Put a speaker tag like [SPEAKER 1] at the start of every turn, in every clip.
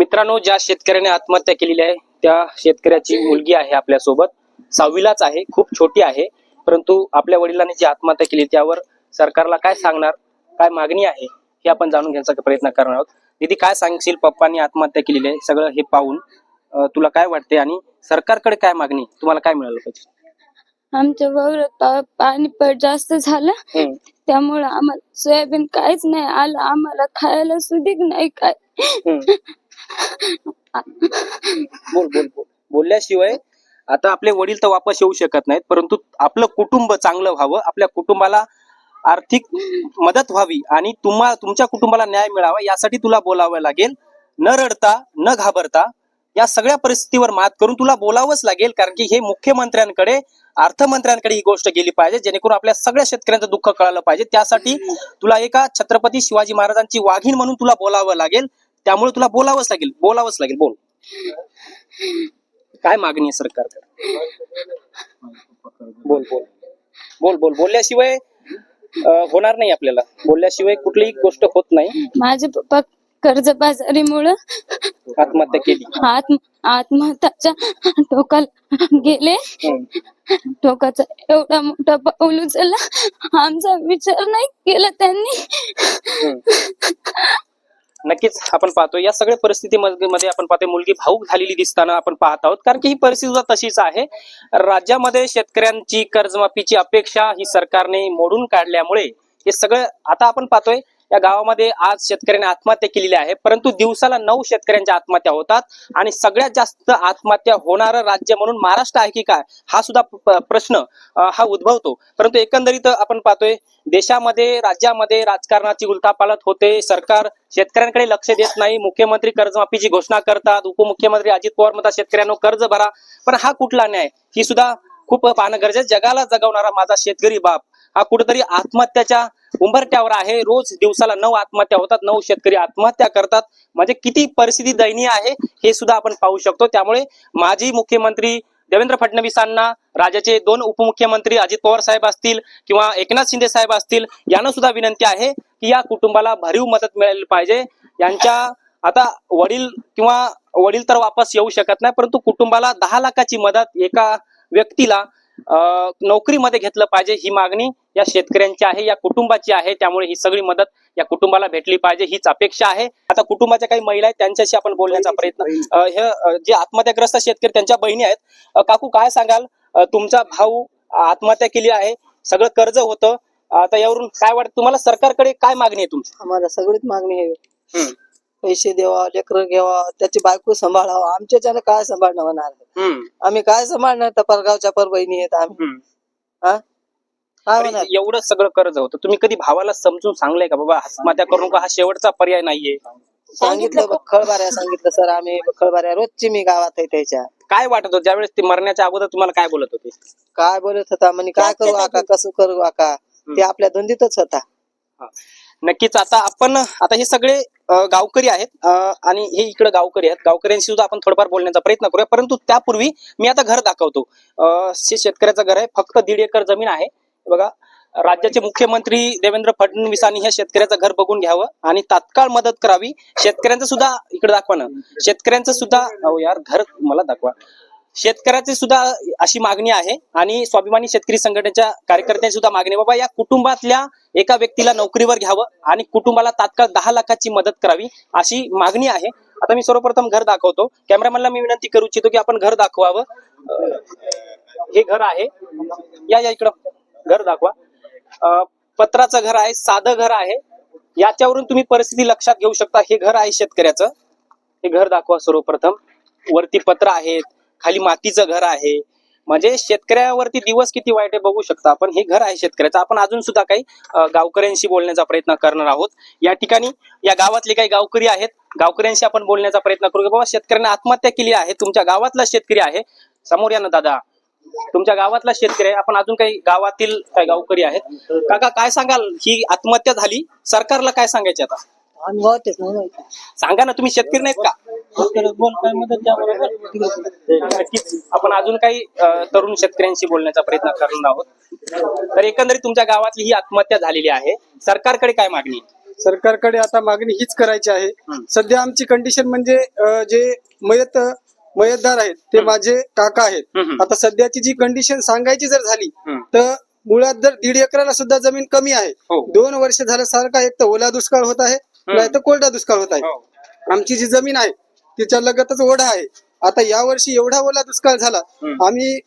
[SPEAKER 1] मित्रांनो ज्या शेतकऱ्याने आत्महत्या केलेली आहे त्या शेतकऱ्याची मुलगी आहे आपल्यासोबत सहावीलाच आहे खूप छोटी आहे परंतु आपल्या वडिलांनी जी आत्महत्या केली त्यावर सरकारला काय सांगणार काय मागणी आहे हे आपण जाणून घेण्याचा प्रयत्न करणार आहोत दीदी काय सांगशील पप्पांनी आत्महत्या केलेली आहे सगळं हे पाहून तुला काय वाटते आणि सरकारकडे काय मागणी तुम्हाला काय मिळालं पाहिजे
[SPEAKER 2] आमच्या वावरात पाणी पड जास्त झालं. त्यामुळं आम्हाला सोयाबीन काहीच नाही आलं आम्हाला खायला सुधीक नाही काय.
[SPEAKER 1] बोल बोल बोल. बोलल्याशिवाय आता आपले वडील तर वापस येऊ शकत नाहीत परंतु आपलं कुटुंब चांगलं व्हावं आपल्या कुटुंबाला आर्थिक मदत व्हावी आणि तुम्हा तुमच्या कुटुंबाला न्याय मिळावा यासाठी तुला बोलावं लागेल. न रडता न घाबरता या सगळ्या परिस्थितीवर मात करून तुला बोलावंच लागेल कारण की हे मुख्यमंत्र्यांकडे अर्थमंत्र्यांकडे ही गोष्ट गेली पाहिजे जेणेकरून आपल्या सगळ्या शेतकऱ्यांचं दुःख कळालं पाहिजे. त्यासाठी तुला एका छत्रपती शिवाजी महाराजांची वाघीण म्हणून तुला बोलावं लागेल. त्यामुळे तुला बोलावंच लागेल बोलावंच लागेल बोल. काय मागणी आहे सरकारकडे बोल बोल. बोल बोल. बोलल्याशिवाय होणार नाही आपल्याला. बोलल्याशिवाय कुठलीही गोष्ट होत नाही.
[SPEAKER 2] माझे पप्पा कर्जबाजारीमुळं
[SPEAKER 1] आत्महत्या केली.
[SPEAKER 2] आत्म आत्महत्याच्या टोकाला गेले. टोकाचा एवढा मोठा पाऊल उचलला. आमचा विचार नाही केला त्यांनी.
[SPEAKER 1] नक्कीच आपण पाहतो या सगळ्या परिस्थितीमध्ये मध्ये आपण पाहतोय मुलगी भाऊक झालेली दिसताना आपण पाहत आहोत. कारण की ही परिस्थिती सुद्धा तशीच आहे. राज्यामध्ये शेतकऱ्यांची कर्जमाफीची अपेक्षा ही सरकारने मोडून काढल्यामुळे हे सगळं आता आपण पाहतोय या गावामध्ये आज शेतकऱ्यांनी आत्महत्या केलेली आहे. परंतु दिवसाला नऊ शेतकऱ्यांच्या आत्महत्या होतात आणि सगळ्यात जास्त आत्महत्या होणारं राज्य म्हणून महाराष्ट्र आहे की काय हा सुद्धा प्रश्न हा उद्भवतो. परंतु एकंदरीत आपण पाहतोय देशामध्ये राज्यामध्ये राजकारणाची उलथापालथ होते. सरकार शेतकऱ्यांकडे लक्ष देत नाही. मुख्यमंत्री कर्जमाफीची घोषणा करतात. उपमुख्यमंत्री अजित पवार म्हणतात शेतकऱ्यांना कर्ज भरा. पण हा कुठला न्याय? ही सुद्धा खूप पाहणं गरजेचं जगाला जगवणारा माझा शेतकरी बाप हा कुठेतरी आत्महत्याच्या उंबरट्यावर आहे. रोज दिवसाला नऊ आत्महत्या होतात नऊ शेतकरी आत्महत्या करतात. म्हणजे किती परिस्थिती दयनीय आहे हे सुद्धा आपण पाहू शकतो. त्यामुळे माजी मुख्यमंत्री देवेंद्र फडणवीसांना राज्याचे दोन उपमुख्यमंत्री अजित पवार साहेब असतील किंवा एकनाथ शिंदे साहेब असतील यांना सुद्धा विनंती आहे की या कुटुंबाला भरीव मदत मिळाली पाहिजे. यांच्या आता वडील किंवा वडील तर वापस येऊ शकत नाही परंतु कुटुंबाला दहा लाखाची मदत एका व्यक्तीला नोकरीमध्ये घेतलं पाहिजे ही मागणी या शेतकऱ्यांची आहे या कुटुंबाची आहे. त्यामुळे ही सगळी मदत या कुटुंबाला भेटली पाहिजे हीच अपेक्षा आहे. आता कुटुंबाच्या काही महिला आहेत त्यांच्याशी आपण बोलण्याचा प्रयत्न हे जे आत्महत्याग्रस्त शेतकरी त्यांच्या बहिणी आहेत काकू काय सांगाल? तुमचा भाऊ आत्महत्या केली आहे सगळं कर्ज होतं. आता यावरून काय वाटतं? तुम्हाला सरकारकडे काय मागणी आहे तुमची?
[SPEAKER 3] आम्हाला सगळीच मागणी आहे. पैसे द्यावा लेकर घ्यावा त्याची बायको सांभाळावा. आमच्याच्यानं काय सांभाळणं होणार?
[SPEAKER 1] हम्म,
[SPEAKER 3] आम्ही काय सांभाळणार? त्या परगावच्या पर बहिणी आहेत आम्ही.
[SPEAKER 1] हम्म.
[SPEAKER 3] हा? काय
[SPEAKER 1] अरे,
[SPEAKER 3] होणार?
[SPEAKER 1] एवढं सगळं कर्ज होतं तुम्ही कधी भावाला समजून सांगलंय का? बाबा आत्महत्या करू नका हा शेवटचा पर्याय नाहीये.
[SPEAKER 3] सांगितलं बखळबाऱ्या सांगितलं सर आम्ही. बखळबाऱ्या रोजची मी गावात आहे त्याच्या.
[SPEAKER 1] काय वाटत होतं? ज्यावेळेस ते मरण्याच्या अगोदर तुम्हाला काय बोलत होते?
[SPEAKER 3] काय बोलत होता? म्हणे काय करू आका? कसं करू आका? ते आपल्या धंदीतच होता.
[SPEAKER 1] नक्कीच आता आपण आता हे सगळे गावकरी आहेत आणि हे इकडे गावकरी आहेत. गावकऱ्यांशी सुद्धा आपण थोडंफार बोलण्याचा प्रयत्न करूया. परंतु त्यापूर्वी मी आता घर दाखवतो. हे शेतकऱ्याचं घर आहे. फक्त दीड एकर जमीन आहे. बघा राज्याचे मुख्यमंत्री देवेंद्र फडणवीसांनी ह्या शेतकऱ्याचं घर बघून घ्यावं आणि तात्काळ मदत करावी. शेतकऱ्यांचं सुद्धा इकडे दाखवा ना. शेतकऱ्यांचं सुद्धा यार घर मला दाखवा. शेतकऱ्याची सुद्धा अशी मागणी आहे आणि स्वाभिमानी शेतकरी संघटनेच्या कार्यकर्त्यांची सुद्धा मागणी बाबा या कुटुंबातल्या एका व्यक्तीला नोकरीवर घ्यावं आणि कुटुंबाला तात्काळ दहा लाखाची मदत करावी अशी मागणी आहे. आता मी सर्वप्रथम घर दाखवतो. कॅमेरामॅनला मी विनंती करू इच्छितो की आपण घर दाखवावं. हे घर आहे. या या इकडं घर दाखवा. पत्राचं घर आहे साधं घर आहे. याच्यावरून तुम्ही परिस्थिती लक्षात घेऊ शकता. हे घर आहे शेतकऱ्याचं. हे घर दाखवा सर्वप्रथम. वरती पत्र आहेत. खाली मातीचं घर आहे. म्हणजे शेतकऱ्यावरती दिवस किती वाईट आहे बघू शकता आपण. हे घर आहे शेतकऱ्याचं. आपण अजून सुद्धा काही गावकऱ्यांशी बोलण्याचा प्रयत्न करणार आहोत. या ठिकाणी या गावातले काही गावकरी आहेत. गावकऱ्यांशी आपण बोलण्याचा प्रयत्न करू की बाबा शेतकऱ्यांनी आत्महत्या केली आहे. तुमच्या गावातला शेतकरी आहे. समोर या ना दादा. तुमच्या गावातला शेतकरी आहे. आपण अजून काही गावातील काही गावकरी आहेत. काका काय सांगाल? ही आत्महत्या झाली. सरकारला काय सांगायचे आता?
[SPEAKER 3] आम्ही गावात येत नाही माहिती.
[SPEAKER 1] सांगा ना तुम्ही शेतकरी नाहीत का
[SPEAKER 3] बोल काय मदत द्या बरोबर
[SPEAKER 1] नक्कीच आपण अजून काही अ, तरुण शेतकऱ्यांशी बोलण्याचा प्रयत्न करणार आहोत तर एकंदरीत तुमच्या गावातली ही आत्महत्या झालेली आहे सरकारकडे काय मागणी आहे?
[SPEAKER 4] सरकारकडे आता मागणी हीच करायची आहे
[SPEAKER 1] हम्म.
[SPEAKER 4] सध्या आमची कंडिशन म्हणजे अं, जे मयत मयतदार आहेत ते. माझे काका आहेत. आता सध्याची जी कंडिशन सांगायची जर झाली
[SPEAKER 1] हम्म.
[SPEAKER 4] तर मुळात जर दीड एकराला सुद्धा जमीन कमी आहे
[SPEAKER 1] हो.
[SPEAKER 4] दोन वर्ष झालं सारखा एक तर ओला दुष्काळ होत आहे नाही तर कोरडा दुष्काळ होत आहे
[SPEAKER 1] हो.
[SPEAKER 4] आमची जी जमीन आहे तिच्या लगतच ओढा आहे आता या वर्षी एवढा ओला दुष्काळ झाला. आम्ही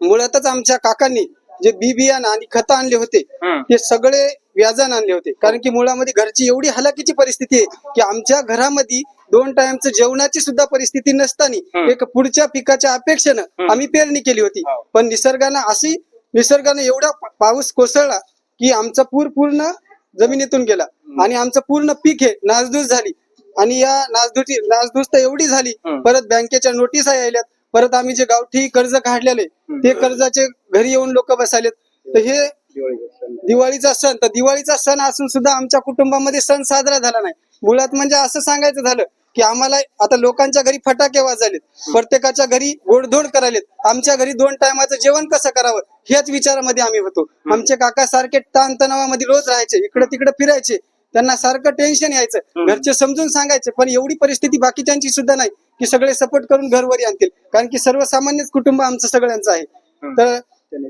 [SPEAKER 4] मुळातच आमच्या काकांनी जे बी बियाणं आणि खतं आणले होते. ते सगळे व्याजाने आणले होते कारण की मुळामध्ये घरची एवढी हलाकीची परिस्थिती आहे की आमच्या घरामध्ये दोन टाइमचं जेवणाची सुद्धा परिस्थिती नसताना. एक पुढच्या पिकाच्या अपेक्षेनं. आम्ही पेरणी केली होती
[SPEAKER 1] हो.
[SPEAKER 4] पण निसर्गानं अशी निसर्गानं एवढा पाऊस कोसळला की आमचा पूर पूर्ण जमिनीतून गेला आणि आमचं पूर्ण पीक हे नासधूस झाली. आणि या नासधूची नासधूस तर एवढी झाली. परत बँकेच्या नोटीस यायल्यात. परत आम्ही जे गावठी कर्ज काढलेले ते कर्जाचे घरी येऊन लोक बसायलेत. तर हे दिवाळीचा सण तर दिवाळीचा सण असून सुद्धा आमच्या कुटुंबामध्ये सण साजरा झाला नाही. मुळात म्हणजे असं सांगायचं झालं की आम्हाला आता लोकांच्या घरी फटाके वाजलेत. प्रत्येकाच्या घरी गोडधोड करायलेत. आमच्या घरी दोन टायमाचं जेवण कसं करावं? ह्याच विचारामध्ये आम्ही होतो. आमचे काका सारखे ताणतणावामध्ये रोज राहायचे इकडे तिकडे फिरायचे. त्यांना सारखं टेन्शन यायचं. घरचे समजून सांगायचे पण एवढी परिस्थिती बाकीच्यांची सुद्धा नाही की सगळे सपोर्ट करून घरवरी आणतील. कारण की सर्वसामान्यच कुटुंब आमचं सगळ्यांचं आहे. तर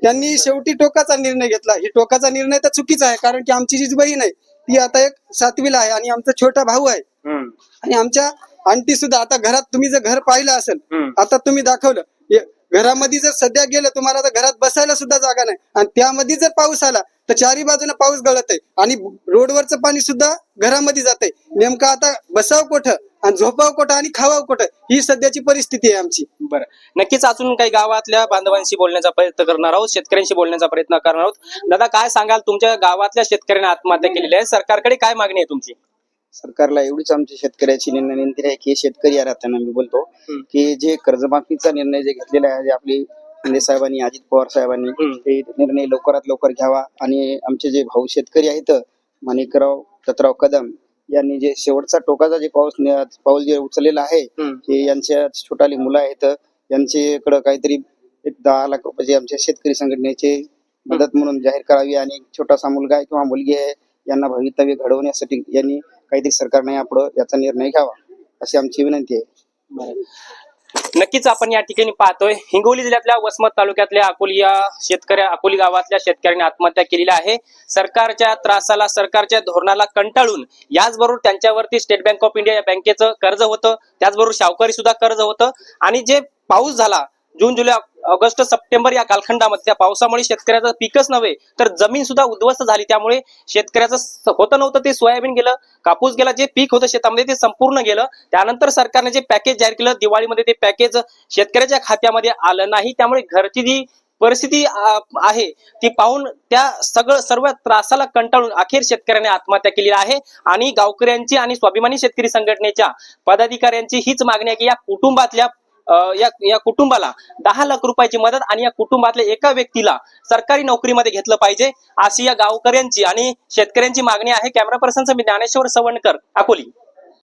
[SPEAKER 4] त्यांनी शेवटी टोकाचा निर्णय घेतला. ही टोकाचा निर्णय तर चुकीचा आहे कारण की आमची जी बहीण आहे ती आता एक सातवीला आहे आणि आमचा छोटा भाऊ आहे. आणि आमच्या आंटी सुद्धा आता घरात तुम्ही जर घर पाहिलं असेल. आता तुम्ही दाखवलं घरामध्ये जर सध्या गेलं तुम्हाला तर घरात बसायला सुद्धा जागा नाही. आणि त्यामध्ये जर पाऊस आला तर चारी बाजूने पाऊस गळत आहे. आणि रोडवरचं पाणी सुद्धा घरामध्ये जात आहे नेमकं आता बसाव कुठं? आणि झोपाव कुठं? आणि खावाव कुठं? ही सध्याची परिस्थिती आहे आमची.
[SPEAKER 1] बरं. नक्कीच अजून काही गावातल्या बांधवांशी बोलण्याचा प्रयत्न करणार आहोत शेतकऱ्यांशी बोलण्याचा प्रयत्न करणार आहोत. दादा काय सांगाल? तुमच्या गावातल्या शेतकऱ्यांनी आत्महत्या केलेली आहे. सरकारकडे काय मागणी आहे तुमची?
[SPEAKER 5] सरकारला एवढीच आमची शेतकऱ्याची निर्णय विनंती आहे की शेतकरी या राहताना मी बोलतो. की जे कर्जमाफीचा निर्णय जे घेतलेला आहे जे आपली शिंदे साहेबांनी अजित पवार साहेबांनी. ते निर्णय लवकरात लवकर घ्यावा आणि आमचे जे भाऊ शेतकरी आहेत माणिकराव दत्तराव कदम यांनी जे शेवटचा टोकाचा जे पाऊस पाऊल जे उचललेलं आहे. हे यांच्या छोटाली मुलं आहेत यांच्याकडं काहीतरी एक दहा लाख रुपयाचे आमच्या शेतकरी संघटनेचे मदत म्हणून जाहीर करावी आणि एक छोटासा मुलगा आहे किंवा मुलगी आहे यांना भवितव्य घडवण्यासाठी यांनी काहीतरी सरकारने आपलं याचा निर्णय घ्यावा अशी आमची विनंती आहे.
[SPEAKER 1] नक्कीच आपण या ठिकाणी पाहतोय. हिंगोली जिल्ह्यातल्या वसमत तालुक्यातल्या अकोली या शेतकऱ्या अकोली गावातल्या शेतकऱ्यांनी आत्महत्या केलेली आहे. सरकारच्या त्रासाला सरकारच्या धोरणाला कंटाळून याचबरोबर त्यांच्यावरती स्टेट बँक ऑफ इंडिया या बँकेचं कर्ज होतं. त्याचबरोबर शावकरी सुद्धा कर्ज होतं. आणि जे पाऊस झाला जून जुलै ऑगस्ट सप्टेंबर या कालखंडामध्ये त्या पावसामुळे शेतकऱ्याचं पीकच नव्हे तर जमीन सुद्धा उद्ध्वस्त झाली. त्यामुळे शेतकऱ्याचं होतं नव्हतं ते सोयाबीन गेलं कापूस गेला जे पीक होतं शेतामध्ये ते संपूर्ण गेलं. त्यानंतर सरकारने जे पॅकेज जाहीर केलं दिवाळीमध्ये ते पॅकेज शेतकऱ्याच्या खात्यामध्ये आलं नाही. त्यामुळे घरची जी परिस्थिती आहे ती पाहून त्या सगळं सर्व त्रासाला कंटाळून अखेर शेतकऱ्याने आत्महत्या केली आहे. आणि गावकऱ्यांची आणि स्वाभिमानी शेतकरी संघटनेच्या पदाधिकाऱ्यांची हीच मागणी आहे की या कुटुंबातल्या या या कुटुंबाला दहा लाख रुपयाची मदत आणि या कुटुंबातल्या एका व्यक्तीला सरकारी नोकरीमध्ये घेतलं पाहिजे अशी या गावकऱ्यांची आणि शेतकऱ्यांची मागणी आहे. कॅमेरा पर्सनचं मी ज्ञानेश्वर सवणकर अकोली.